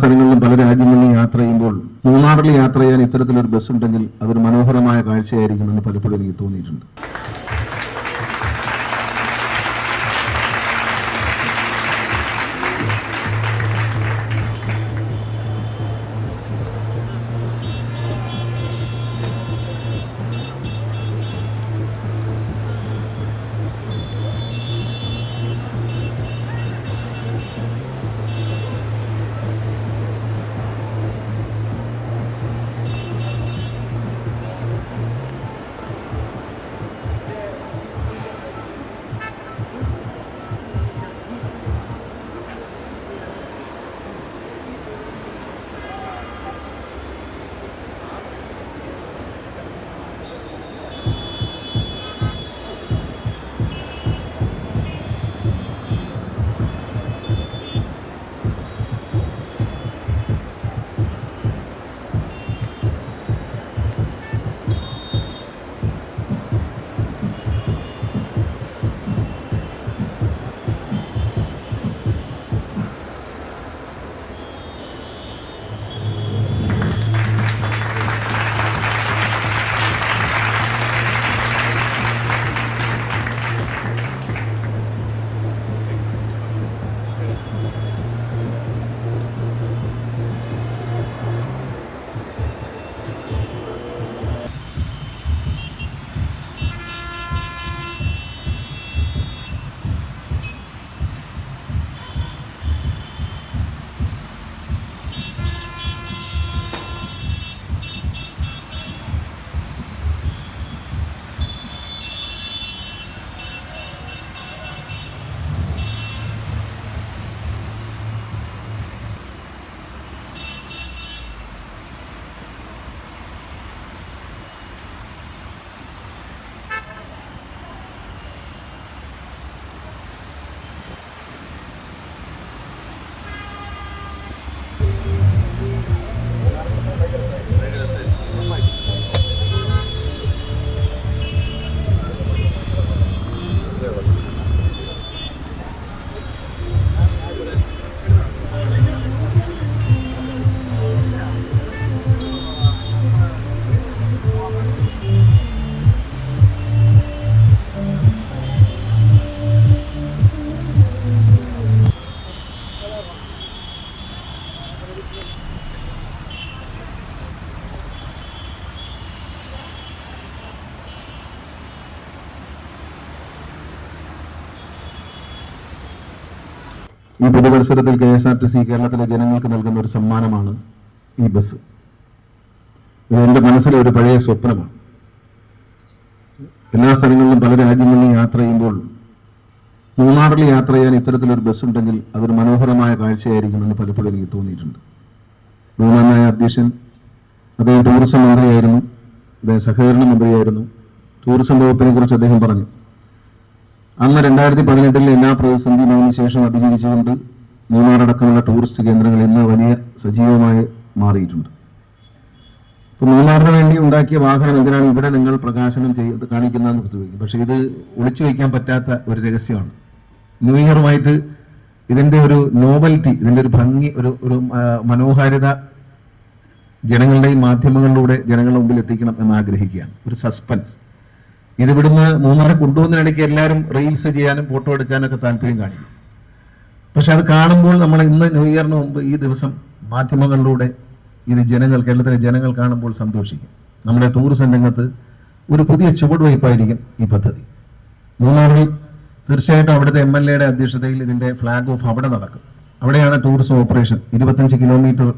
സ്ഥലങ്ങളിലും പല രാജ്യങ്ങളിലും യാത്ര ചെയ്യുമ്പോൾ മൂന്നാറിൽ യാത്ര ചെയ്യാൻ ഇത്തരത്തിലൊരു ബസ് ഉണ്ടെങ്കിൽ അതൊരു മനോഹരമായ കാഴ്ചയായിരിക്കുമെന്ന് പലപ്പോഴും എനിക്ക് തോന്നിയിട്ടുണ്ട്. ഈ പൊതുമത്സരത്തിൽ K S R T C കേരളത്തിലെ ജനങ്ങൾക്ക് നൽകുന്ന ഒരു സമ്മാനമാണ് ഈ ബസ്. ഇത് എന്റെ മനസ്സിലെ ഒരു പഴയ സ്വപ്നമാണ്. എല്ലാ സ്ഥലങ്ങളിലും പല രാജ്യങ്ങളിലും യാത്ര ചെയ്യുമ്പോൾ മൂന്നാറിൽ യാത്ര ചെയ്യാൻ ഇത്തരത്തിലൊരു ബസ് ഉണ്ടെങ്കിൽ അതൊരു മനോഹരമായ കാഴ്ചയായിരിക്കുമെന്ന് പലപ്പോഴും എനിക്ക് തോന്നിയിട്ടുണ്ട്. മൂന്നാമനായ അധ്യക്ഷൻ അദ്ദേഹം ടൂറിസം മന്ത്രിയായിരുന്നു. അദ്ദേഹം സഹകരണ മന്ത്രിയായിരുന്നു. ടൂറിസം വകുപ്പിനെ കുറിച്ച് അദ്ദേഹം പറഞ്ഞു. അന്ന് രണ്ടായിരത്തി പതിനെട്ടിൽ എല്ലാ പ്രതിസന്ധിയും ശേഷം അതിജീവിച്ചുകൊണ്ട് മൂന്നാറടക്കമുള്ള ടൂറിസ്റ്റ് കേന്ദ്രങ്ങൾ ഇന്ന് വലിയ സജീവമായി മാറിയിട്ടുണ്ട്. ഇപ്പൊ മൂന്നാറിന് വേണ്ടി ഉണ്ടാക്കിയ വാഹനം എന്തിനാണ് ഇവിടെ നിങ്ങൾ പ്രകാശനം ചെയ്ത് കാണിക്കുന്നതെന്ന് ചോദിക്കും. പക്ഷെ ഇത് ഒളിച്ചു വയ്ക്കാൻ പറ്റാത്ത ഒരു രഹസ്യമാണ്. ന്യൂ ഇയറുമായിട്ട് ഇതിന്റെ ഒരു നോവൽറ്റി ഇതിന്റെ ഒരു ഭംഗി ഒരു ഒരു മനോഹാരിത ജനങ്ങളുടെയും മാധ്യമങ്ങളിലൂടെ ജനങ്ങളുടെ മുമ്പിൽ എത്തിക്കണം എന്ന് ആഗ്രഹിക്കുകയാണ്. ഒരു സസ്പെൻസ്. ഇത് ഇവിടുന്ന് മൂന്നാറ് കൊണ്ടുപോകുന്നതിനിടയ്ക്ക് എല്ലാവരും റീൽസ് ചെയ്യാനും ഫോട്ടോ എടുക്കാനൊക്കെ താല്പര്യം കാണിക്കും. പക്ഷെ അത് കാണുമ്പോൾ നമ്മൾ ഇന്ന് ന്യൂ ഇയറിന് മുമ്പ് ഈ ദിവസം മാധ്യമങ്ങളിലൂടെ ഇത് ജനങ്ങൾ കേരളത്തിലെ ജനങ്ങൾ കാണുമ്പോൾ സന്തോഷിക്കും. നമ്മുടെ ടൂറിസം രംഗത്ത് ഒരു പുതിയ ചുവടുവയ്പായിരിക്കും ഈ പദ്ധതി. മൂന്നാറിൽ തീർച്ചയായിട്ടും അവിടുത്തെ എം എൽ എയുടെ അധ്യക്ഷതയിൽ ഇതിന്റെ ഫ്ലാഗ് ഓഫ് അവിടെ നടക്കും. അവിടെയാണ് ടൂറിസം ഓപ്പറേഷൻ ഇരുപത്തഞ്ച് കിലോമീറ്റർ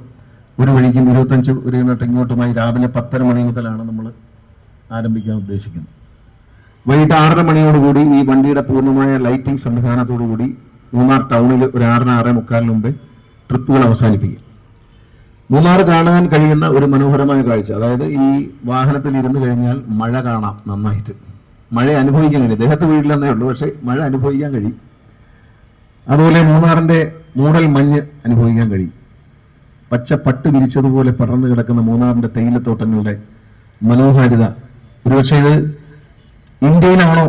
ഒരു വഴിക്കും ഇരുപത്തഞ്ച് ഒരു കിലോമീറ്റർ ഇങ്ങോട്ടുമായി രാവിലെ പത്തര മണി മുതലാണ് നമ്മൾ ആരംഭിക്കാൻ ഉദ്ദേശിക്കുന്നത്. വൈകിട്ട് ആറര മണിയോടുകൂടി ഈ വണ്ടിയുടെ പൂർണമായ ലൈറ്റിംഗ് സംവിധാനത്തോടുകൂടി മൂന്നാർ ടൗണിൽ ഒരു ആറര ആറേ മുക്കാലിന് മുമ്പേ ട്രിപ്പുകൾ അവസാനിപ്പിക്കും. മൂന്നാർ കാണാൻ കഴിയുന്ന ഒരു മനോഹരമായ കാഴ്ച. അതായത് ഈ വാഹനത്തിൽ ഇരുന്ന് കഴിഞ്ഞാൽ മഴ കാണാം നന്നായിട്ട്. മഴ അനുഭവിക്കാൻ കഴിയും. ദേഹത്ത് വീട്ടിലെന്നേ ഉള്ളൂ പക്ഷേ മഴ അനുഭവിക്കാൻ കഴിയും. അതുപോലെ മൂന്നാറിന്റെ മൂടൽ മഞ്ഞ് അനുഭവിക്കാൻ കഴിയും. പച്ച പട്ട് വിരിച്ചതുപോലെ പടർന്നു കിടക്കുന്ന മൂന്നാറിന്റെ തേയിലത്തോട്ടങ്ങളുടെ മനോഹാരിത. ഒരുപക്ഷെ ഇത് ഇന്ത്യയിലാണോ?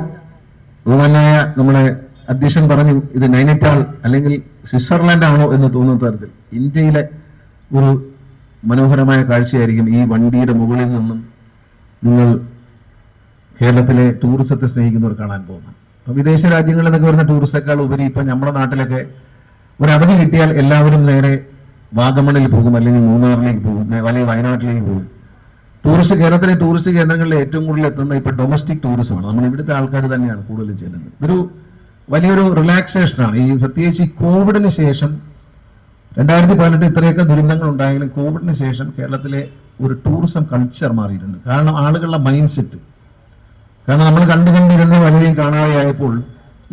ബഹുമാനായ നമ്മുടെ അധ്യക്ഷൻ പറഞ്ഞു ഇത് നൈനിറ്റാൾ അല്ലെങ്കിൽ സ്വിറ്റ്സർലൻഡ് ആണോ എന്ന് തോന്നുന്ന തരത്തിൽ. ഇന്ത്യയിലെ ഒരു മനോഹരമായ കാഴ്ചയായിരിക്കും ഈ വണ്ടിയുടെ മുകളിൽ നിന്നും നിങ്ങൾ കേരളത്തിലെ ടൂറിസത്തെ സ്നേഹിക്കുന്നവർ കാണാൻ പോകുന്നത്. അപ്പൊ വിദേശ രാജ്യങ്ങളിൽ നിന്നൊക്കെ വരുന്ന ടൂറിസ്റ്റേക്കാൾ ഉപരി ഇപ്പൊ നമ്മുടെ നാട്ടിലൊക്കെ ഒരു അവധി കിട്ടിയാൽ എല്ലാവരും നേരെ വാഗമണിൽ പോകും അല്ലെങ്കിൽ മൂന്നാറിലേക്ക് പോകും അല്ലെങ്കിൽ വയനാട്ടിലേക്ക് പോകും. ടൂറിസ്റ്റ് കേരളത്തിലെ ടൂറിസ്റ്റ് കേന്ദ്രങ്ങളിൽ ഏറ്റവും കൂടുതൽ എത്തുന്ന ഇപ്പൊ ഡൊമസ്റ്റിക് ടൂറിസമാണ് നമ്മൾ ഇവിടുത്തെ ആൾക്കാർ തന്നെയാണ് കൂടുതൽ ചെല്ലുന്നത്. ഇതൊരു വലിയൊരു റിലാക്സേഷനാണ് ഈ പ്രത്യേകിച്ച് ഈ കോവിഡിന് ശേഷം രണ്ടായിരത്തി പതിനെട്ട് ഇത്രയൊക്കെ ദുരന്തങ്ങൾ ഉണ്ടായെങ്കിലും കോവിഡിന് ശേഷം കേരളത്തിലെ ഒരു ടൂറിസം കൾച്ചർ മാറിയിട്ടുണ്ട്. കാരണം ആളുകളുടെ മൈൻഡ് സെറ്റ് കാരണം നമ്മൾ കണ്ടു കണ്ടിരുന്ന വലുതെയും കാണാതെയായപ്പോൾ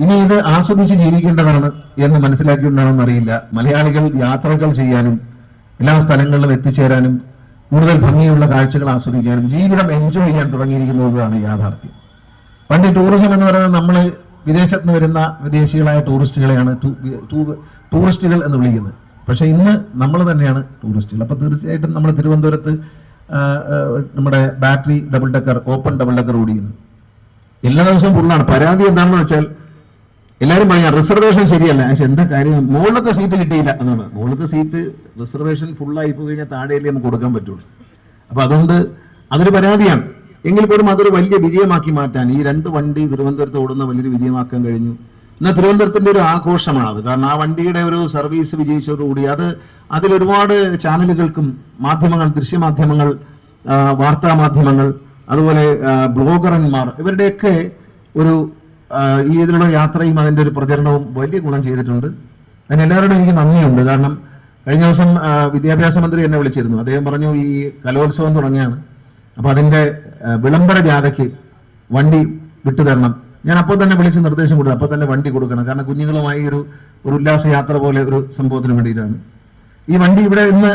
ഇനി ഇത് ആസ്വദിച്ച് ജീവിക്കേണ്ടതാണ് എന്ന് മനസ്സിലാക്കിയിട്ടുണ്ടാണെന്ന് അറിയില്ല മലയാളികൾ യാത്രകൾ ചെയ്യാനും എല്ലാ സ്ഥലങ്ങളിലും എത്തിച്ചേരാനും കൂടുതൽ ഭംഗിയുള്ള കാഴ്ചകൾ ആസ്വദിക്കാനും ജീവിതം എൻജോയ് ചെയ്യാൻ തുടങ്ങിയിരിക്കുന്നതാണ് യാഥാർത്ഥ്യം. പണ്ട് ടൂറിസം എന്ന് പറയുന്നത് നമ്മൾ വിദേശത്ത് നിന്ന് വരുന്ന വിദേശികളായ ടൂറിസ്റ്റുകളെയാണ് ടൂറിസ്റ്റുകൾ എന്ന് വിളിക്കുന്നത്. പക്ഷെ ഇന്ന് നമ്മൾ തന്നെയാണ് ടൂറിസ്റ്റുകൾ അപ്പൊ തീർച്ചയായിട്ടും നമ്മൾ തിരുവനന്തപുരത്ത് നമ്മുടെ battery double decker open double decker ഓടിക്കുന്നത് എല്ലാ ദിവസവും ഫുള്ളാണ് പരാതി എന്താണെന്ന് വെച്ചാൽ എല്ലാവരും പറയാം റിസർവേഷൻ ശരിയല്ല. പക്ഷെ എന്താ കാര്യം? മുകളിലത്തെ സീറ്റ് കിട്ടിയില്ല. എന്നാണ് മുകളിലത്തെ സീറ്റ് റിസർവേഷൻ ഫുള്ളായി പോയി കഴിഞ്ഞാൽ താഴെയല്ലേ നമുക്ക് കൊടുക്കാൻ പറ്റുള്ളൂ. അപ്പൊ അതുകൊണ്ട് അതൊരു പരാതിയാണ്. എങ്കിൽ പോലും അതൊരു വലിയ വിജയമാക്കി മാറ്റാൻ ഈ രണ്ട് വണ്ടി തിരുവനന്തപുരത്ത് ഓടുന്ന വലിയൊരു വിജയമാക്കാൻ കഴിഞ്ഞു. എന്നാൽ തിരുവനന്തപുരത്തിന്റെ ഒരു ആഘോഷമാണ് അത്. കാരണം ആ വണ്ടിയുടെ ഒരു സർവീസ് വിജയിച്ചതോടുകൂടി അത് അതിലൊരുപാട് ചാനലുകൾക്കും മാധ്യമങ്ങൾ ദൃശ്യമാധ്യമങ്ങൾ വാർത്താ മാധ്യമങ്ങൾ അതുപോലെ ബ്ലോഗറന്മാർ ഇവരുടെയൊക്കെ ഒരു ഈ ഇതിലുള്ള യാത്രയും അതിന്റെ ഒരു പ്രചരണവും വലിയ ഗുണം ചെയ്തിട്ടുണ്ട്. അതിന് എല്ലാവരോടും എനിക്ക് നന്ദിയുണ്ട്. കാരണം കഴിഞ്ഞ ദിവസം വിദ്യാഭ്യാസ മന്ത്രി എന്നെ വിളിച്ചിരുന്നു. അദ്ദേഹം പറഞ്ഞു ഈ കലോത്സവം തുടങ്ങിയാണ് അപ്പോൾ അതിന്റെ ആ, വിളംബര ജാഥയ്ക്ക് വണ്ടി വിട്ടുതരണം ഞാൻ അപ്പോൾ തന്നെ വിളിച്ച് നിർദ്ദേശം കൊടുത്തു. അപ്പോൾ തന്നെ വണ്ടി കൊടുക്കണം. കാരണം കുഞ്ഞുങ്ങളുമായി ഒരു ഒരു ഉല്ലാസ യാത്ര പോലെ ഒരു സംഭവത്തിന് വേണ്ടിയിട്ടാണ്. ഈ വണ്ടി ഇവിടെ ഇന്ന്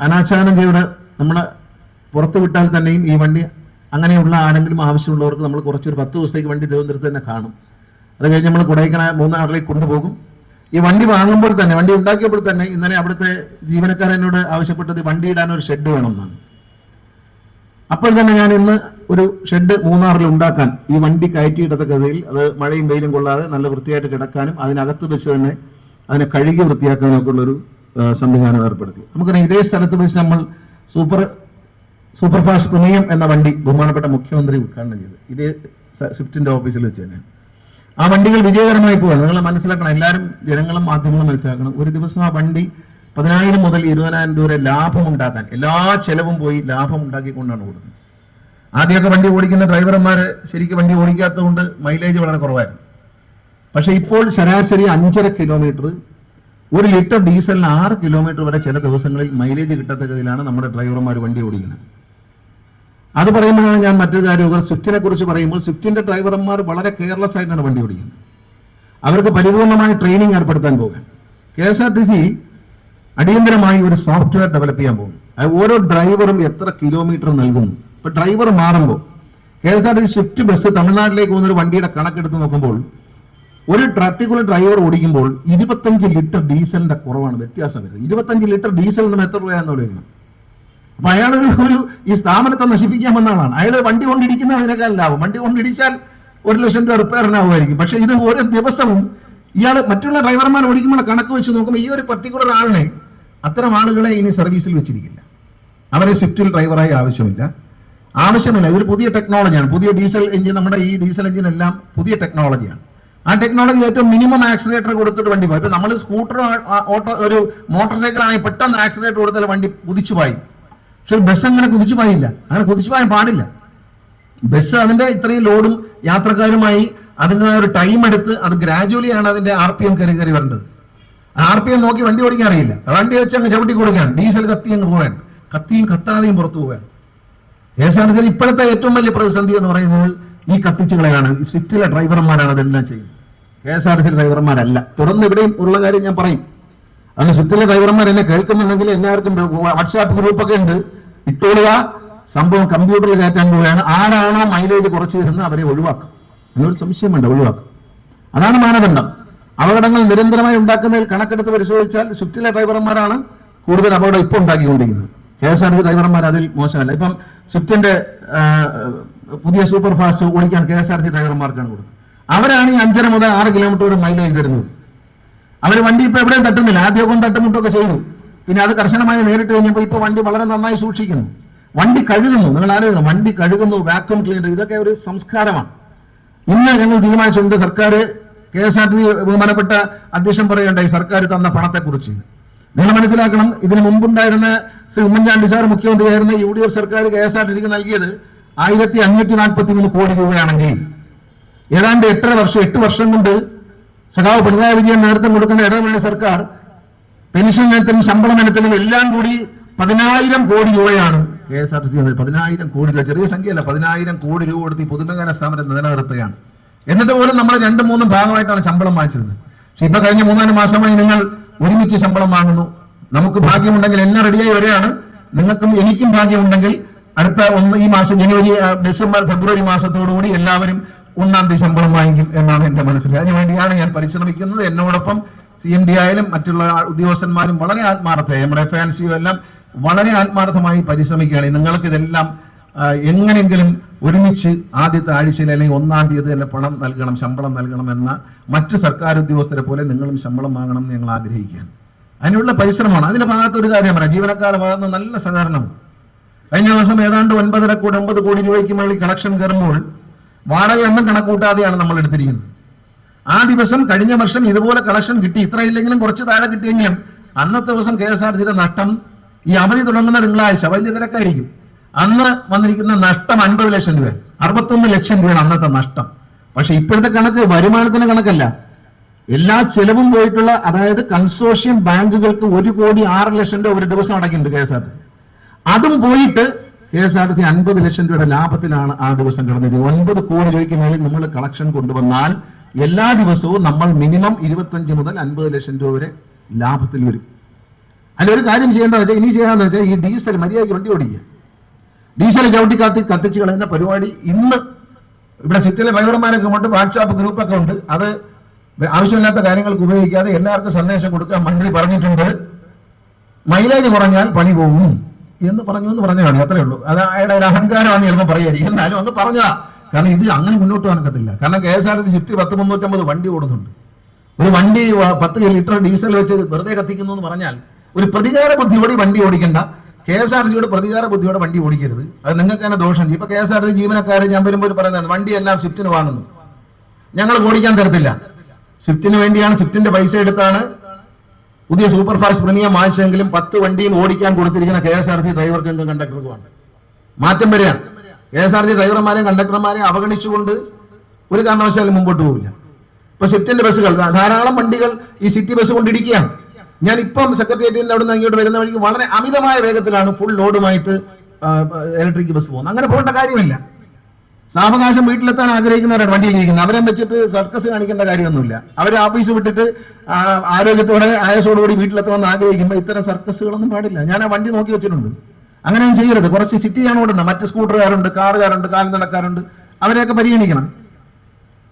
അനാച്ഛാനം ചെയ്ത് നമ്മളെ പുറത്തു വിട്ടാൽ തന്നെയും ഈ വണ്ടി അങ്ങനെയുള്ള ആരെങ്കിലും ആവശ്യമുള്ളവർക്ക് നമ്മൾ കുറച്ചൊരു പത്ത് ദിവസത്തേക്ക് വണ്ടി തിരുവനന്തപുരത്ത് തന്നെ കാണും. അത് കഴിഞ്ഞ് നമ്മൾ കൊടൈക്കനാൽ മൂന്നാറിലേക്ക് കൊണ്ടുപോകും. ഈ വണ്ടി വാങ്ങുമ്പോൾ തന്നെ വണ്ടി ഉണ്ടാക്കിയപ്പോൾ തന്നെ ഇന്നലെ അവിടുത്തെ ജീവനക്കാരനോട് ആവശ്യപ്പെട്ടത് വണ്ടി ഇടാൻ ഒരു ഷെഡ് വേണമെന്നാണ്. അപ്പോൾ തന്നെ ഞാൻ ഇന്ന് ഒരു ഷെഡ് മൂന്നാറിൽ ഉണ്ടാക്കാൻ ഈ വണ്ടി കയറ്റിയിടത്തക്കതിൽ അത് മഴയും വെയിലും കൊള്ളാതെ നല്ല വൃത്തിയായിട്ട് കിടക്കാനും അതിനകത്ത് വെച്ച് തന്നെ അതിനെ കഴുകി വൃത്തിയാക്കാനൊക്കെ ഉള്ളൊരു സംവിധാനം ഏർപ്പെടുത്തി. നമുക്കറിയാം ഇതേ സ്ഥലത്ത് വെച്ച് നമ്മൾ സൂപ്പർ സൂപ്പർ ഫാസ്റ്റ് പ്രീമിയം എന്ന വണ്ടി ബഹുമാനപ്പെട്ട മുഖ്യമന്ത്രി ഉദ്ഘാടനം ചെയ്തു. ഇതേ സ്വിഫ്റ്റിന്റെ ഓഫീസിൽ വെച്ച് തന്നെയാണ് ആ വണ്ടികൾ വിജയകരമായി പോകാൻ നിങ്ങൾ മനസ്സിലാക്കണം എല്ലാവരും ജനങ്ങളും മാധ്യമങ്ങളും മനസ്സിലാക്കണം. ഒരു ദിവസം ആ വണ്ടി പതിനായിരം മുതൽ ഇരുപതിനായിരം രൂപ ലാഭം ഉണ്ടാക്കാൻ എല്ലാ ചെലവും പോയി ലാഭം ഉണ്ടാക്കിക്കൊണ്ടാണ് ഓടുന്നത്. ആദ്യമൊക്കെ വണ്ടി ഓടിക്കുന്ന ഡ്രൈവർമാര് ശരിക്കും വണ്ടി ഓടിക്കാത്തതുകൊണ്ട് മൈലേജ് വളരെ കുറവായിരുന്നു. പക്ഷേ ഇപ്പോൾ ശരാശരി അഞ്ചര കിലോമീറ്റർ ഒരു ലിറ്റർ ഡീസലിന് ആറ് കിലോമീറ്റർ വരെ ചില ദിവസങ്ങളിൽ മൈലേജ് കിട്ടാത്ത ഗതിയിലാണ് നമ്മുടെ ഡ്രൈവർമാർ വണ്ടി ഓടിക്കുന്നത്. അത് പറയുമ്പോഴാണ് ഞാൻ മറ്റൊരു കാര്യം സ്വിഫ്റ്റിനെ കുറിച്ച് പറയുമ്പോൾ സ്വിഫ്റ്റിന്റെ ഡ്രൈവർമാർ വളരെ കെയർലെസ് ആയിട്ടാണ് വണ്ടി ഓടിക്കുന്നത്. അവർക്ക് പരിപൂർണമായ ട്രെയിനിങ് ഏർപ്പെടുത്താൻ പോകാൻ K S R T C അടിയന്തരമായി ഒരു സോഫ്റ്റ്വെയർ ഡെവലപ്പ് ചെയ്യാൻ പോകും ഓരോ ഡ്രൈവറും എത്ര കിലോമീറ്റർ നൽകുന്നു. ഇപ്പൊ ഡ്രൈവർ മാറുമ്പോൾ K S R T C Swift bus തമിഴ്നാട്ടിലേക്ക് പോകുന്ന ഒരു വണ്ടിയുടെ കണക്കെടുത്ത് നോക്കുമ്പോൾ ഒരു പർട്ടിക്കുലർ ഡ്രൈവർ ഓടിക്കുമ്പോൾ ഇരുപത്തഞ്ച് ലിറ്റർ ഡീസലിന്റെ കുറവാണ് വ്യത്യാസം വരുന്നത്. ഇരുപത്തഞ്ച് ലിറ്റർ ഡീസൽ നമ്മൾ എത്ര രൂപയാണെന്ന് വിളിക്കണം അപ്പൊ അയാൾ ഒരു ഈ സ്ഥാപനത്തെ നശിപ്പിക്കാൻ വന്ന ആളാണ്. അയാൾ വണ്ടി കൊണ്ടിടിക്കുന്ന അതിനേക്കാൾ ലാഭം. വണ്ടി കൊണ്ടിടിച്ചാൽ ഒരു ലക്ഷം രൂപ റിപ്പയറിനാവുമായിരിക്കും പക്ഷെ ഇത് ഓരോ ദിവസവും ഇയാൾ മറ്റുള്ള ഡ്രൈവർമാർ ഓടിക്കുമ്പോൾ കണക്ക് വെച്ച് നോക്കുമ്പോൾ ഈ ഒരു പർട്ടിക്കുലർ ആളിനെ അത്തരം ആളുകളെ ഇനി സർവീസിൽ വെച്ചിരിക്കില്ല. അവരെ സ്വിഫ്റ്റിൽ ഡ്രൈവറായി ആവശ്യമില്ല. ആവശ്യമില്ല. ഇതൊരു പുതിയ ടെക്നോളജിയാണ് പുതിയ ഡീസൽ എഞ്ചിൻ നമ്മുടെ ഈ ഡീസൽ എഞ്ചിൻ എല്ലാം പുതിയ ടെക്നോളജിയാണ് ആ ടെക്നോളജി ഏറ്റവും മിനിമം ആക്സിലേറ്റർ കൊടുത്തിട്ട് വണ്ടി പോയി. ഇപ്പൊ നമ്മൾ സ്കൂട്ടർ ഓട്ടോ ഒരു മോട്ടോർ സൈക്കിൾ ആണെങ്കിൽ പെട്ടെന്ന് ആക്സിലേറ്റർ കൊടുത്താൽ വണ്ടി കുതിച്ചു പായും പക്ഷെ ബസ് അങ്ങനെ കുതിച്ചു പായില്ല. അങ്ങനെ കുതിച്ചു പായാൻ പാടില്ല. ബസ് അതിന്റെ ഇത്രയും ലോഡും യാത്രക്കാരുമായി അതിന്റെതായ ഒരു ടൈം എടുത്ത് അത് ഗ്രാജുവലി ആണ് അതിന്റെ ആർ പി എം കയറി കയറി വരേണ്ടത്. ആർ പി എം നോക്കി വണ്ടി ഓടിക്കാൻ അറിയില്ല. വണ്ടി വെച്ച് അങ്ങ് ചവിട്ടി കൊടുക്കാൻ ഡീസൽ കത്തി അങ്ങ് പോകാൻ കത്തിയും കത്താതെയും പുറത്തു പോകാൻ കെ എസ് ആർ ടി സിയിൽ ഇപ്പോഴത്തെ ഏറ്റവും വലിയ പ്രതിസന്ധി എന്ന് പറയുന്നത് ഈ കത്തിച്ചുകളെയാണ്. ഈ സ്വിഫ്റ്റിലെ ഡ്രൈവർമാരാണ് അതെല്ലാം ചെയ്യുന്നത്. K S R T C ഡ്രൈവർമാരല്ല തുറന്ന് ഇവിടെയും ഉള്ള കാര്യം ഞാൻ പറയും. അങ്ങനെ സിത്തിലെ ഡ്രൈവർമാർ എന്നെ കേൾക്കുന്നുണ്ടെങ്കിൽ എല്ലാവർക്കും വാട്സാപ്പ് ഗ്രൂപ്പൊക്കെ ഉണ്ട്. ഇട്ടോളുക. സംഭവം കമ്പ്യൂട്ടറിൽ കയറ്റാൻ പോവുകയാണ്. ആരാണോ മൈലേജ് കുറച്ച് തരുന്നത് അവരെ ഒഴിവാക്കും. എന്നൊരു സംശയം വേണ്ട ഒഴിവാക്കും. അതാണ് മാനദണ്ഡം. അപകടങ്ങൾ നിരന്തരമായി ഉണ്ടാക്കുന്നതിൽ കണക്കെടുത്ത് പരിശോധിച്ചാൽ സ്വിഫ്റ്റിലെ ഡ്രൈവർമാരാണ് കൂടുതൽ അപകടം ഇപ്പോൾ ഉണ്ടാക്കിക്കൊണ്ടിരിക്കുന്നത്. കെ എസ് ആർ ടി ഡ്രൈവർമാർ അതിൽ മോശമല്ല. ഇപ്പം സ്വിഫ്റ്റിന്റെ പുതിയ സൂപ്പർ ഫാസ്റ്റ് ഓടിക്കാൻ കെ എസ് ആർ ടി ഡ്രൈവർമാർക്കാണ് കൊടുക്കുന്നത്. അവരാണ് ഈ അഞ്ചര മുതൽ ആറ് കിലോമീറ്റർ വരെ മൈലേജ് തരുന്നത്. അവർ വണ്ടി ഇപ്പൊ എവിടെയും തട്ടുന്നില്ല. ആദ്യമൊക്കെ തട്ടുമുട്ടൊക്കെ ചെയ്തു. പിന്നെ അത് കർശനമായി നേരിട്ട് കഴിഞ്ഞപ്പോൾ ഇപ്പൊ വണ്ടി വളരെ നന്നായി സൂക്ഷിക്കുന്നു. വണ്ടി കഴുകുന്നു. നിങ്ങൾ ആലോചിക്കണം. വണ്ടി കഴുകുന്നു വാക്വം ക്ലീനർ ഇതൊക്കെ ഒരു സംസ്കാരമാണ്. ഇന്ന് ഞങ്ങൾ തീരുമാനിച്ചിട്ടുണ്ട് സർക്കാർ കെ എസ് ആർ ടി ബഹുമാനപ്പെട്ട അധ്യക്ഷൻ പറയുണ്ടായി സർക്കാർ തന്ന പണത്തെക്കുറിച്ച്. നിങ്ങൾ മനസ്സിലാക്കണം ഇതിന് മുമ്പുണ്ടായിരുന്ന ശ്രീ ഉമ്മൻചാണ്ടി സാർ മുഖ്യമന്ത്രിയായിരുന്ന യു ഡി എഫ് സർക്കാർ കെ എസ് ആർ ടി സിക്ക് നൽകിയത് ആയിരത്തി അഞ്ഞൂറ്റി നാൽപ്പത്തി മൂന്ന് കോടി രൂപയാണെങ്കിൽ. ഏതാണ്ട് എട്ടര വർഷം എട്ട് വർഷം കൊണ്ട് സഖാവ് പിണറായി വിജയൻ നേതൃത്വം കൊടുക്കുന്ന ഇടവേള സർക്കാർ പെൻഷൻ ഇനത്തിലും ശമ്പളം ഇനത്തിലും എല്ലാം കൂടി പതിനായിരം കോടി രൂപയാണ് K S R T C പതിനായിരം കോടി രൂപ. ചെറിയ സംഖ്യയല്ല പതിനായിരം കോടി രൂപ കൊടുത്ത് ഈ പൊതുമേഖലാ സ്ഥാപനം നിലനിർത്തുകയാണ്. എന്നിട്ട് പോലും നമ്മൾ രണ്ടും മൂന്നും ഭാഗമായിട്ടാണ് ശമ്പളം വാങ്ങിച്ചിരുന്നത്. പക്ഷെ ഇപ്പൊ കഴിഞ്ഞ മൂന്നാൽ മാസമായി നിങ്ങൾ ഒരുമിച്ച് ശമ്പളം വാങ്ങുന്നു. നമുക്ക് ഭാഗ്യമുണ്ടെങ്കിൽ എല്ലാം റെഡിയായി വരികയാണ്. നിങ്ങൾക്കും എനിക്കും ഭാഗ്യമുണ്ടെങ്കിൽ അടുത്ത ഒന്ന് ഈ മാസം ജനുവരി ഡിസംബർ ഫെബ്രുവരി മാസത്തോടുകൂടി എല്ലാവരും ഒന്നാം തീയതി ശമ്പളം വാങ്ങിക്കും എന്നാണ് എന്റെ മനസ്സിൽ. അതിനുവേണ്ടിയാണ് ഞാൻ പരിശ്രമിക്കുന്നത്. എന്നോടൊപ്പം സി എം ഡി ആയാലും മറ്റുള്ള ഉദ്യോഗസ്ഥന്മാരും വളരെ ആത്മാർത്ഥമായി നമ്മുടെ എഫ് ആൻ സിയും എല്ലാം വളരെ ആത്മാർത്ഥമായി പരിശ്രമിക്കുകയാണ്. നിങ്ങൾക്ക് ഇതെല്ലാം എങ്ങനെയെങ്കിലും ഒരുമിച്ച് ആദ്യത്തെ ആഴ്ചയിൽ അല്ലെങ്കിൽ ഒന്നാം തീയതി തന്നെ പണം നൽകണം ശമ്പളം നൽകണം എന്ന മറ്റ് സർക്കാർ ഉദ്യോഗസ്ഥരെ പോലെ നിങ്ങളും ശമ്പളം വാങ്ങണം എന്ന് ഞങ്ങൾ ആഗ്രഹിക്കുകയാണ്. അതിനുള്ള പരിശ്രമമാണ്. അതിന്റെ ഭാഗത്ത് ഒരു കാര്യം പറയാം. ജീവനക്കാരുടെ ഭാഗത്ത് നല്ല സഹകരണമാണ് കഴിഞ്ഞ ദിവസം ഏതാണ്ട് ഒൻപതര കോടി ഒമ്പത് കോടി രൂപയ്ക്ക് മേളിൽ കളക്ഷൻ കയറുമ്പോൾ വാടകയൊന്നും കണക്കൂട്ടാതെയാണ് നമ്മൾ എടുത്തിരിക്കുന്നത്. ആ ദിവസം കഴിഞ്ഞ വർഷം ഇതുപോലെ കളക്ഷൻ കിട്ടി. ഇത്ര ഇല്ലെങ്കിലും കുറച്ച് താഴെ കിട്ടിയെങ്കിലും അന്നത്തെ ദിവസം കെ എസ് ആർ സിയുടെ നഷ്ടം ഈ അവധി തുടങ്ങുന്ന തിങ്കളാഴ്ച വലിയ തിരക്കായിരിക്കും. അന്ന് വന്നിരിക്കുന്ന നഷ്ടം അൻപത് ലക്ഷം രൂപ അറുപത്തൊന്ന് ലക്ഷം രൂപയാണ് അന്നത്തെ നഷ്ടം. പക്ഷെ ഇപ്പോഴത്തെ കണക്ക് വരുമാനത്തിന്റെ കണക്കല്ല. എല്ലാ ചെലവും പോയിട്ടുള്ള അതായത് കൺസോഷ്യം ബാങ്കുകൾക്ക് ഒരു കോടി ആറ് ലക്ഷം രൂപ ഒരു ദിവസം അടക്കിയിട്ടുണ്ട് കെ എസ് ആർ സി അതും പോയിട്ട് K S R T C അൻപത് ലക്ഷം രൂപയുടെ ലാഭത്തിലാണ് ആ ദിവസം കിടന്നത്. ഒൻപത് കോടി രൂപയ്ക്ക് മേളിൽ നമ്മൾ കളക്ഷൻ കൊണ്ടുവന്നാൽ എല്ലാ ദിവസവും നമ്മൾ മിനിമം ഇരുപത്തഞ്ച് മുതൽ അൻപത് ലക്ഷം രൂപ വരെ ലാഭത്തിൽ വരും. ഒരു കാര്യം ചെയ്യേണ്ടത് വെച്ചാൽ ഇനി ചെയ്യാന്ന് വെച്ചാൽ ഈ ഡീസൽ മര്യാദയ്ക്ക് വണ്ടി ഓടിക്കുക. ഡീസൽ ചവിട്ടി കത്തി കത്തിച്ച് കളയുന്ന പരിപാടി ഇന്ന് ഇവിടെ സിറ്റിയിലെ ഡ്രൈവർമാരൊക്കെ ഉണ്ട് വാട്സാപ്പ് ഗ്രൂപ്പൊക്കെ ഉണ്ട്. അത് ആവശ്യമില്ലാത്ത കാര്യങ്ങൾക്ക് ഉപയോഗിക്കാതെ എല്ലാവർക്കും സന്ദേശം കൊടുക്കുക മന്ത്രി പറഞ്ഞിട്ടുണ്ട്. മൈലേജ് കുറഞ്ഞാൽ പണി പോകും. എന്ന് പറഞ്ഞു എന്ന് പറഞ്ഞതാണ് അത്രേ ഉള്ളൂ. അത് അയാളുടെ ഒരു അഹങ്കാരമാണ് ചിലപ്പോൾ പറയുക എന്നാലും ഒന്ന് പറഞ്ഞതാ. കാരണം ഇത് അങ്ങനെ മുന്നോട്ട് നടക്കത്തില്ല. കാരണം K S R T C Swift പത്ത് മുന്നൂറ്റമ്പത് വണ്ടി ഓടുന്നുണ്ട്. ഒരു വണ്ടി പത്ത് ലിറ്റർ ഡീസൽ വെച്ച് വെറുതെ കത്തിക്കുന്നു എന്ന് പറഞ്ഞാൽ ഒരു പ്രതികാര ബുദ്ധിയോടെ വണ്ടി ഓടിക്കണ്ട. കെ എസ് ആർ സിയുടെ പ്രതികാര ബുദ്ധിയോടെ വണ്ടി ഓടിക്കരുത്. അത് നിങ്ങൾക്ക് തന്നെ ദോഷം. ചെയ്യും. ഇപ്പൊ കെ എസ് ആർ ടി ജീവനക്കാർ ഞാൻ വരുമ്പോൾ പറയുന്നതാണ് വണ്ടി എല്ലാം സ്വിഫ്റ്റിന് വാങ്ങുന്നു. ഞങ്ങൾ ഓടിക്കാൻ തരത്തില്ല. സ്വിഫ്റ്റിന് വേണ്ടിയാണ് സ്വിഫ്റ്റിന്റെ പൈസ എടുത്താണ് പുതിയ സൂപ്പർ ഫാസ്റ്റ് പ്രീമിയം വാങ്ങിച്ചെങ്കിലും പത്ത് വണ്ടിയും ഓടിക്കാൻ കൊടുത്തിരിക്കുന്ന കെ എസ് ആർ സി ഡ്രൈവർക്കും കണ്ടക്ടർക്കുമാണ് മാറ്റം വരികയാണ്. കെ എസ് ആർ സി ഡ്രൈവർമാരെയും കണ്ടക്ടർമാരെയും അവഗണിച്ചുകൊണ്ട് ഒരു കാരണവശാലും മുമ്പോട്ട് പോകില്ല ഇപ്പൊ സ്വിഫ്റ്റിന്റെ ബസ്സുകൾ ധാരാളം വണ്ടികൾ ഈ സിറ്റി ബസ് കൊണ്ട് ഇടിക്കുകയാണ് ഞാൻ ഇപ്പം സെക്രട്ടേറിയറ്റിൽ നിന്ന് ഇങ്ങോട്ട് വരുന്ന വഴിക്ക് വളരെ അമിതമായ വേഗത്തിലാണ് ഫുൾ ലോഡുമായിട്ട് ഇലക്ട്രിക് ബസ് പോകുന്നത്. അങ്ങനെ പോകേണ്ട കാര്യമില്ല. സാവകാശം വീട്ടിലെത്താൻ ആഗ്രഹിക്കുന്നവരാണ് വണ്ടിയിൽ ഇരിക്കുന്നത് അവരെ വെച്ചിട്ട് സർക്കസ് കാണിക്കേണ്ട കാര്യമൊന്നുമില്ല. അവർ ഓഫീസ് വിട്ടിട്ട് ആരോഗ്യത്തോടെ ആയസോടുകൂടി വീട്ടിലെത്തണമെന്ന് ആഗ്രഹിക്കുമ്പോൾ ഇത്തരം സർക്കസുകളൊന്നും പാടില്ല. ഞാൻ ആ വണ്ടി നോക്കി വെച്ചിട്ടുണ്ട്. അങ്ങനെയും ചെയ്യരുത്. കുറച്ച് സിറ്റിയാണ് ഓടുന്നത് മറ്റ് സ്കൂട്ടറുകാരുണ്ട് കാറുകാരുണ്ട് കാൽനടക്കാരുണ്ട്. അവരെയൊക്കെ പരിഗണിക്കണം.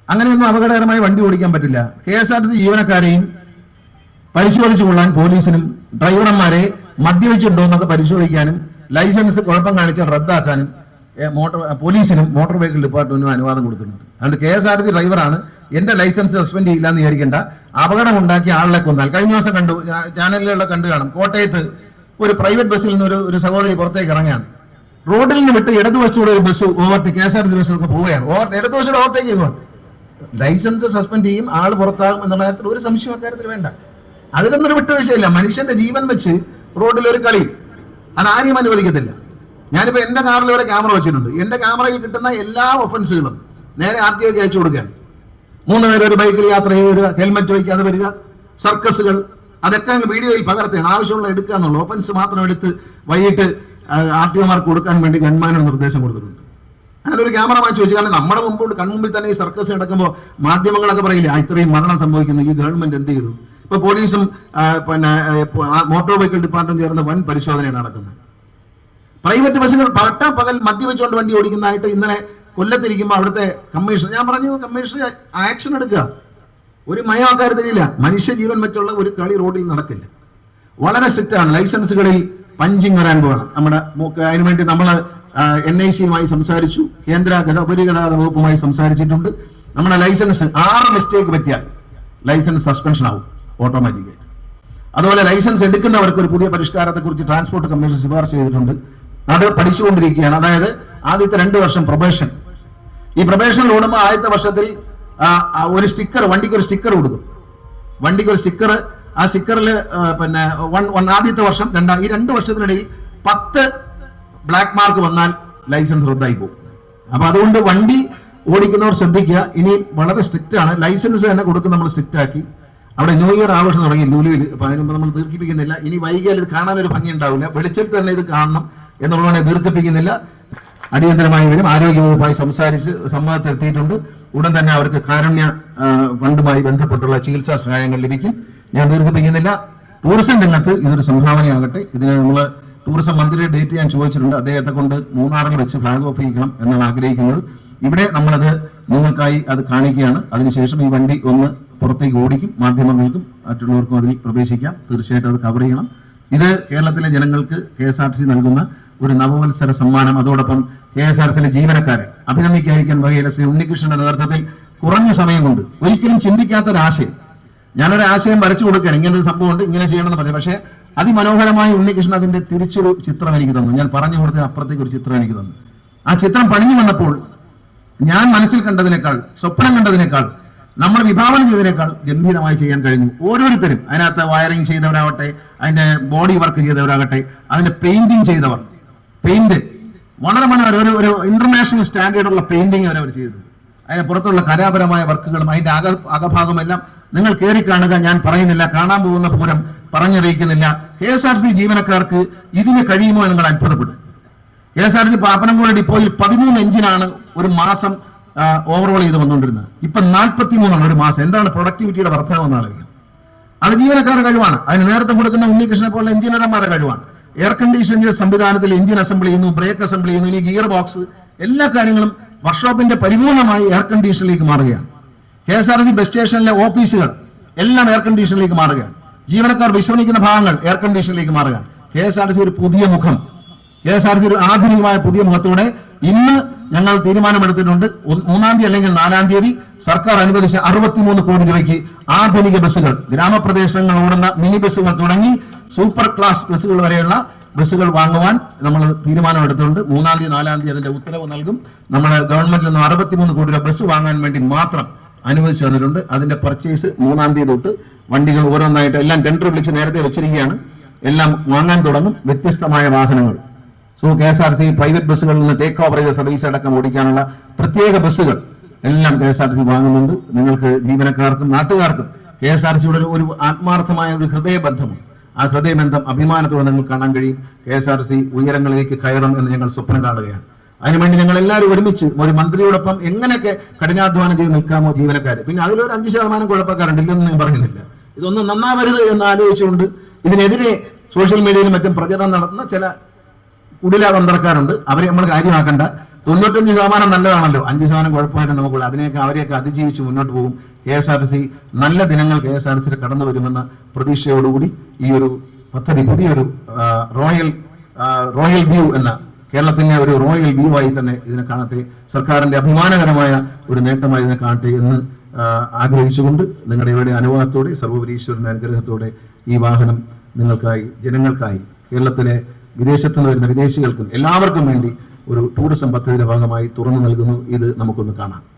അങ്ങനെയൊന്നും അപകടകരമായി വണ്ടി ഓടിക്കാൻ പറ്റില്ല. K S R T C ജീവനക്കാരെയും പരിശോധിച്ചു കൊള്ളാൻ പോലീസിനും ഡ്രൈവർമാരെ മദ്യപിച്ചിട്ടുണ്ടോ എന്നൊക്കെ പരിശോധിക്കാനും ലൈസൻസ് കുഴപ്പം കാണിച്ചാൽ റദ്ദാക്കാനും മോട്ടോർ പോലീസിനും മോട്ടോർ വെഹിക്കിൾ ഡിപ്പാർട്ട്മെന്റിനും അനുവാദം കൊടുത്തിട്ടുണ്ട്. അതുകൊണ്ട് കെ എസ് ആർ ടി ഡ്രൈവറാണ്. എന്റെ ലൈസൻസ് സസ്പെൻഡ് ചെയ്യില്ല എന്ന് വിചാരിക്കേണ്ട. അപകടം ഉണ്ടാക്കിയ ആളെ കൊന്നാൽ. കഴിഞ്ഞ ദിവസം കണ്ടു ചാനലിലുള്ള കണ്ടു കാണും. കോട്ടയത്ത് ഒരു പ്രൈവറ്റ് ബസ്സിൽ നിന്ന് ഒരു ഒരു സഹോദരി പുറത്തേക്ക് ഇറങ്ങുകയാണ്. റോഡിൽ നിന്ന് വിട്ട് ഇടതുവശത്തൂടെ ഒരു bus overtake K S R T C ബസ്സൊക്കെ പോവുകയാണ്. ഓവർ ഇടതുവശം ഓവർടേക്ക് ചെയ്യുമ്പോൾ ലൈസൻസ് സസ്പെൻഡ് ചെയ്യും ആൾ പുറത്താകും എന്നുള്ള കാര്യത്തിൽ ഒരു സംശയം അക്കാര്യത്തിൽ വേണ്ട. അതിലൊന്നൊരു വിട്ടുവീഴ്ചയില്ല. മനുഷ്യന്റെ ജീവൻ വെച്ച് റോഡിൽ ഒരു കളി. അത് ആരെയും അനുവദിക്കത്തില്ല. ഞാനിപ്പോ എന്റെ കാറിൽ ഇവിടെ ക്യാമറ വെച്ചിട്ടുണ്ട്. എന്റെ ക്യാമറയിൽ കിട്ടുന്ന എല്ലാ ഒഫൻസുകളും നേരെ ആർ ടി അയച്ചു കൊടുക്കുകയാണ്. മൂന്ന് പേര് ഒരു ബൈക്കിൽ യാത്ര ചെയ്യുക ഹെൽമെറ്റ് വയ്ക്കാതെ വരിക സർക്കസുകൾ അതൊക്കെ അങ്ങ് വീഡിയോയിൽ പകർത്തുകയാണ്. ആവശ്യമുള്ള എടുക്കുക എന്നുള്ള ഒഫൻസ് മാത്രം എടുത്ത് വൈകിട്ട് ആർ ടി ഒമാർക്ക് കൊടുക്കാൻ വേണ്ടി ഗൺമാനൊരു നിർദ്ദേശം കൊടുത്തിട്ടുണ്ട്. ഞാനൊരു ക്യാമറ വാങ്ങിച്ചു വെച്ചു. കാരണം നമ്മുടെ മുമ്പ് കൺമുമ്പിൽ തന്നെ ഈ സർക്കസ് നടക്കുമ്പോൾ മാധ്യമങ്ങളൊക്കെ പറയില്ല "ആ, ഇത്രയും മരണം സംഭവിക്കുന്നു. ഈ ഗവൺമെന്റ് എന്ത് ചെയ്തു? ഇപ്പൊ പോലീസും പിന്നെ മോട്ടോർ വെഹിക്കിൾ ഡിപ്പാർട്ട്മെന്റ് ചേർന്ന് വൻ പരിശോധനയാണ് നടക്കുന്നത്. പ്രൈവറ്റ് ബസ്സുകൾ പട്ട പകൽ മദ്യവെച്ചുകൊണ്ട് വണ്ടി ഓടിക്കുന്നതായിട്ട് ഇന്നലെ കൊല്ലത്തിരിക്കുമ്പോൾ അവിടുത്തെ കമ്മീഷണർ ഞാൻ പറഞ്ഞു കമ്മീഷണർ ആക്ഷൻ എടുക്കുക ഒരു മയം അക്കാര്യത്തിലില്ല മനുഷ്യ ജീവൻ വെച്ചുള്ള ഒരു കളി റോഡിൽ നടക്കില്ല. വളരെ സ്ട്രിക്റ്റ് ആണ്. ലൈസൻസുകളിൽ പഞ്ചിങ് വരാൻ പോകണം നമ്മുടെ അതിനുവേണ്ടി നമ്മൾ എൻ ഐ സിയുമായി സംസാരിച്ചു. കേന്ദ്ര ഗത ഉപരിഗതാഗത വകുപ്പുമായി സംസാരിച്ചിട്ടുണ്ട്. നമ്മുടെ ലൈസൻസ് ആറ് മിസ്റ്റേക്ക് പറ്റിയാൽ ലൈസൻസ് സസ്പെൻഷൻ ആവും ഓട്ടോമാറ്റിക്കായിട്ട് അതുപോലെ ലൈസൻസ് എടുക്കുന്നവർക്ക് ഒരു പുതിയ പരിഷ്കാരത്തെക്കുറിച്ച് ട്രാൻസ്പോർട്ട് കമ്മീഷൻ ശുപാർശ ചെയ്തിട്ടുണ്ട്. അത് പഠിച്ചുകൊണ്ടിരിക്കുകയാണ്. അതായത് ആദ്യത്തെ രണ്ട് വർഷം പ്രൊബേഷൻ. ഈ പ്രൊബേഷൻ ഓടുമ്പോൾ ആദ്യത്തെ വർഷത്തിൽ ഒരു സ്റ്റിക്കർ വണ്ടിക്ക് ഒരു സ്റ്റിക്കർ കൊടുക്കും. വണ്ടിക്ക് ഒരു സ്റ്റിക്കർ ആ സ്റ്റിക്കറിൽ പിന്നെ വൺ വൺ ആദ്യത്തെ വർഷം രണ്ടാം ഈ രണ്ട് വർഷത്തിനിടയിൽ പത്ത് ബ്ലാക്ക് മാർക്ക് വന്നാൽ ലൈസൻസ് റദ്ദായി പോകും. അപ്പൊ അതുകൊണ്ട് വണ്ടി ഓടിക്കുന്നവർ ശ്രദ്ധിക്കുക. ഇനി വളരെ സ്ട്രിക്റ്റ് ആണ്. ലൈസൻസ് തന്നെ കൊടുക്കും നമ്മൾ സ്ട്രിക്റ്റ് ആക്കി. അവിടെ ന്യൂ ഇയർ ആഘോഷം തുടങ്ങി. ലുലുവിൽ അപ്പൊ അതിനുമ്പോൾ നമ്മൾ ദീർഘിപ്പിക്കുന്നില്ല. ഇനി വൈകിയാൽ ഇത് കാണാൻ ഒരു ഭംഗി ഉണ്ടാവില്ല. വെളിച്ചത്തിൽ തന്നെ ഇത് കാണണം. എന്നുള്ളതാണ് ദീർഘിപ്പിക്കുന്നില്ല. അടിയന്തരമായി വരും. ആരോഗ്യവകുപ്പായി സംസാരിച്ച് സമ്മതത്തിലെത്തിയിട്ടുണ്ട്. ഉടൻ തന്നെ അവർക്ക് കാരുണ്യ ഫണ്ടുമായി ബന്ധപ്പെട്ടുള്ള ചികിത്സാ സഹായങ്ങൾ ലഭിക്കും. ഞാൻ ദീർഘിപ്പിക്കുന്നില്ല. ടൂറിസം രംഗത്ത് ഇതൊരു സംഭാവനയാകട്ടെ. ഇതിന് നമ്മൾ ടൂറിസം മന്ത്രിയുടെ ഡേറ്റ് ഞാൻ ചോദിച്ചിട്ടുണ്ട്. അദ്ദേഹത്തെ കൊണ്ട് മൂന്നാറിൽ വെച്ച് ഫ്ലാഗ് ഓഫ് ചെയ്യിക്കണം എന്നാണ് ആഗ്രഹിക്കുന്നത്. ഇവിടെ നമ്മളത് നിങ്ങൾക്കായി അത് കാണിക്കുകയാണ്. അതിനുശേഷം ഈ വണ്ടി ഒന്ന് പുറത്തേക്ക് ഓടിക്കും. മാധ്യമങ്ങൾക്കും മറ്റുള്ളവർക്കും അതിൽ പ്രവേശിക്കാം. തീർച്ചയായിട്ടും അത് കവർ ചെയ്യണം. ഇത് കേരളത്തിലെ ജനങ്ങൾക്ക് കെ നൽകുന്ന ഒരു നവവത്സര സമ്മാനം. അതോടൊപ്പം കെ എസ് ആർ സിയിലെ ജീവനക്കാരെ അഭിനന്ദിക്കാതിരിക്കാൻ വകയില്ല ശ്രീ ഉണ്ണികൃഷ്ണന്റെ നേതൃത്വത്തിൽ കുറഞ്ഞ സമയം കൊണ്ട് ഒരിക്കലും ചിന്തിക്കാത്ത ഒരു ആശയം ഞാനൊരു ആശയം വരച്ചു കൊടുക്കുകയാണ്. ഇങ്ങനെ ഒരു സംഭവം ഉണ്ട് ഇങ്ങനെ ചെയ്യണമെന്ന് പറഞ്ഞു. പക്ഷേ അതിമനോഹരമായി ഉണ്ണികൃഷ്ണൻ അതിന്റെ തിരിച്ചൊരു ചിത്രം എനിക്ക് തന്നു. ഞാൻ പറഞ്ഞു കൊടുത്ത അപ്പുറത്തേക്ക് ഒരു ചിത്രം എനിക്ക് തന്നു. ആ ചിത്രം പണിഞ്ഞു വന്നപ്പോൾ ഞാൻ മനസ്സിൽ കണ്ടതിനേക്കാൾ സ്വപ്നം കണ്ടതിനേക്കാൾ നമ്മൾ വിഭാവനം ചെയ്തതിനേക്കാൾ ഗംഭീരമായി ചെയ്യാൻ കഴിഞ്ഞു. ഓരോരുത്തരും. അതിനകത്ത് വയറിംഗ് ചെയ്തവരാകട്ടെ അതിന്റെ ബോഡി വർക്ക് ചെയ്തവരാകട്ടെ അതിന്റെ പെയിന്റിങ് ചെയ്തവർ. പെയിന്റ് വളരെ മനോഹരം ഒരു ഒരു ഇന്റർനാഷണൽ സ്റ്റാൻഡേർഡുള്ള പെയിന്റിങ് അവർ അവർ ചെയ്തത് അതിന് പുറത്തുള്ള കലാപരമായ വർക്കുകളും അതിന്റെ അക അകഭാഗമെല്ലാം നിങ്ങൾ കയറി കാണുക. ഞാൻ പറയുന്നില്ല. കാണാൻ പോകുന്ന പൂരം പറഞ്ഞറിയിക്കുന്നില്ല. കെ എസ് ആർ സി ജീവനക്കാർക്ക് ഇതിന് കഴിയുമോ നിങ്ങൾ അത്ഭുതപ്പെടും. K S R C Pappanamcode ഡിപ്പോയിൽ പതിമൂന്ന് എഞ്ചിനാണ് ഒരു മാസം ഓവറോൾ ചെയ്ത് വന്നുകൊണ്ടിരുന്നത്. ഇപ്പൊ നാൽപ്പത്തി മൂന്നാണ് ഒരു മാസം. എന്താണ് പ്രൊഡക്ടിവിറ്റിയുടെ വർധനം എന്ന് ആലോചിക്കുന്നത് അത് ജീവനക്കാരുടെ കഴിവാണ്. അതിന് നേരത്തെ കൊടുക്കുന്ന ഉണ്ണികൃഷ്ണനെ പോലെ എഞ്ചിനീയർമാരുടെ കഴിവാണ്. എയർ കണ്ടീഷൻ ചെയ്ത സംവിധാനത്തിൽ എഞ്ചിൻ അസംബിൾ ചെയ്യുന്നു ബ്രേക്ക് അസംബിൾ ചെയ്യുന്നു ഇനി ഗിയർ ബോക്സ് എല്ലാ കാര്യങ്ങളും വർക്ക്ഷോപ്പിന്റെ പരിപൂർണമായി എയർ കണ്ടീഷനിലേക്ക് മാറുകയാണ്. K S R C bus സ്റ്റേഷനിലെ ഓഫീസുകൾ എല്ലാം എയർ കണ്ടീഷനിലേക്ക് മാറുകയാണ്. ജീവനക്കാർ വിശ്രമിക്കുന്ന ഭാഗങ്ങൾ എയർ കണ്ടീഷനിലേക്ക് മാറുകയാണ്. കെ എസ് ആർ സി ഒരു പുതിയ മുഖം. കെ എസ് ആർ സി ഒരു ആധുനികമായ പുതിയ മുഖത്തോടെ ഇന്ന് ഞങ്ങൾ തീരുമാനമെടുത്തിട്ടുണ്ട്. മൂന്നാം തീയതി അല്ലെങ്കിൽ നാലാം തീയതി സർക്കാർ അനുവദിച്ച അറുപത്തിമൂന്ന് കോടി രൂപയ്ക്ക് ആധുനിക ബസ്സുകൾ ഗ്രാമപ്രദേശങ്ങൾ ഓടുന്ന മിനി ബസ്സുകൾ തുടങ്ങി സൂപ്പർ ക്ലാസ് ബസ്സുകൾ വരെയുള്ള ബസ്സുകൾ വാങ്ങുവാൻ നമ്മൾ തീരുമാനമെടുത്തിട്ടുണ്ട് മൂന്നാം തീയതി നാലാം തീയതി അതിന്റെ ഉത്തരവ് നൽകും. നമ്മൾ ഗവൺമെന്റിൽ നിന്ന് അറുപത്തിമൂന്ന് കോടി രൂപ ബസ് വാങ്ങാൻ വേണ്ടി മാത്രം അനുവദിച്ചു തന്നിട്ടുണ്ട്. അതിന്റെ പർച്ചേസ് മൂന്നാം തീയതി തൊട്ട് വണ്ടികൾ ഓരോന്നായിട്ട് എല്ലാം ടെൻഡർ വിളിച്ച് നേരത്തെ വെച്ചിരിക്കുകയാണ്. എല്ലാം വാങ്ങാൻ തുടങ്ങും. വ്യത്യസ്തമായ വാഹനങ്ങൾ. So K S R C private ബസ്സുകളിൽ നിന്ന് ടേക്ക് ഓവർ ചെയ്ത സർവീസ് അടക്കം ഓടിക്കാനുള്ള പ്രത്യേക ബസ്സുകൾ എല്ലാം കെ എസ് ആർ സി വാങ്ങുന്നുണ്ട്. നിങ്ങൾക്ക് ജീവനക്കാർക്കും നാട്ടുകാർക്കും കെ എസ് ആർ സിയുടെ ഒരു ആത്മാർത്ഥമായ ഒരു ഹൃദയബന്ധമുണ്ട്. ആ ഹൃദയബന്ധം അഭിമാനത്തോടെ നിങ്ങൾക്ക് കാണാൻ കഴിയും. കെ എസ് ആർ സി ഉയരങ്ങളിലേക്ക് കയറും എന്ന് ഞങ്ങൾ സ്വപ്നം കാണുകയാണ്. അതിനുവേണ്ടി ഞങ്ങൾ എല്ലാവരും ഒരുമിച്ച് ഒരു മന്ത്രിയോടൊപ്പം എങ്ങനെയൊക്കെ കഠിനാധ്വാനം ചെയ്ത് നിൽക്കാമോ ജീവനക്കാർ പിന്നെ അതിലൊരു അഞ്ച് ശതമാനം കുഴപ്പക്കാരുണ്ട്. ഇല്ലെന്ന് ഞാൻ പറയുന്നില്ല. ഇതൊന്നും നന്നാവരുത് എന്ന് ആലോചിച്ചുകൊണ്ട് ഇതിനെതിരെ സോഷ്യൽ മീഡിയയിലും മറ്റും പ്രചരണം നടത്തുന്ന ചില കുടില തന്ത്രക്കാരുണ്ട്. അവരെ നമ്മൾ കാര്യമാക്കണ്ട. തൊണ്ണൂറ്റഞ്ച് ശതമാനം നല്ലതാണല്ലോ. അഞ്ച് ശതമാനം കുഴപ്പമായിട്ട് നമുക്കുള്ള. അതിനെയൊക്കെ അവരെയൊക്കെ അതിജീവിച്ച് മുന്നോട്ട് പോകും. കെ എസ് ആർ സി നല്ല ദിനങ്ങൾ കെ എസ് ആർ സിയിൽ കടന്നു വരുമെന്ന പ്രതീക്ഷയോടുകൂടി ഈ ഒരു പദ്ധതി പുതിയൊരു റോയൽ റോയൽ വ്യൂ എന്ന കേരളത്തിന്റെ ഒരു റോയൽ വ്യൂ ആയി തന്നെ ഇതിനെ കാണട്ടെ. സർക്കാരിന്റെ അഭിമാനകരമായ ഒരു നേട്ടമായി ഇതിനെ കാണട്ടെ എന്ന് ആഗ്രഹിച്ചുകൊണ്ട് നിങ്ങളുടെ ഇവിടെ അനുവാദത്തോടെ സർവപരീശ്വരന്റെ അനുഗ്രഹത്തോടെ ഈ വാഹനം നിങ്ങൾക്കായി ജനങ്ങൾക്കായി കേരളത്തിലെ വിദേശത്ത് നിന്ന് വരുന്ന വിദേശികൾക്കും എല്ലാവർക്കും വേണ്ടി ഒരു ടൂറിസം പദ്ധതിയുടെ ഭാഗമായി തുറന്നു നൽകുന്നു. ഇത് നമുക്കൊന്ന് കാണാം.